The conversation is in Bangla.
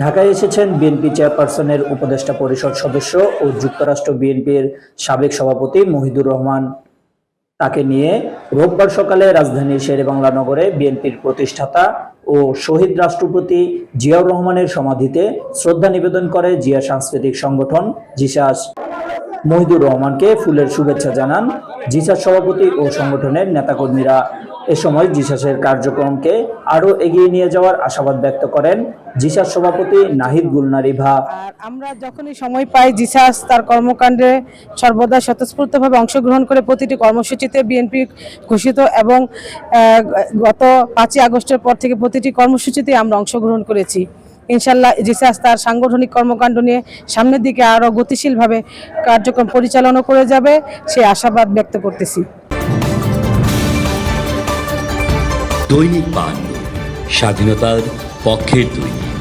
ঢাকায় এসেছেন বিএনপি চেয়ারপারসনের উপদেষ্টা পরিষদ সদস্য ও যুক্তরাষ্ট্র বিএনপির সাবেক সভাপতি মহিদুর রহমান। তাকে নিয়ে রোববার সকালে রাজধানীর শেরেবাংলা নগরে বিএনপির প্রতিষ্ঠাতা ও শহীদ রাষ্ট্রপতি জিয়াউর রহমানের সমাধিতে শ্রদ্ধা নিবেদন করে জিয়া সাংস্কৃতিক সংগঠন জিসাস। মহিদুর রহমানকে ফুলের শুভেচ্ছা জানান জিসাস সভাপতি ও সংগঠনের নেতাকর্মীরা। এ সময় জিসাসের কার্যক্রমকে আরও এগিয়ে নিয়ে যাওয়ার আশাবাদ ব্যক্ত করেন জিসাস সভাপতি নাহিদ গুলনারিভা আমরা যখনই সময় পাই, জিসাস তার কর্মকাণ্ডে সর্বদা স্বতঃস্ফূর্তভাবে অংশগ্রহণ করে প্রতিটি কর্মসূচিতে বিএনপি ঘোষিত এবং গত পাঁচই আগস্টের পর থেকে প্রতিটি কর্মসূচিতে আমরা অংশগ্রহণ করেছি। ইনশাল্লাহ জিসাস তার সাংগঠনিক কর্মকাণ্ড নিয়ে সামনের দিকে আরও গতিশীলভাবে কার্যক্রম পরিচালনা করে যাবে, সে আশাবাদ ব্যক্ত করতেছি। দৈনিক পান স্বাধীনতার পক্ষের দৈনিক।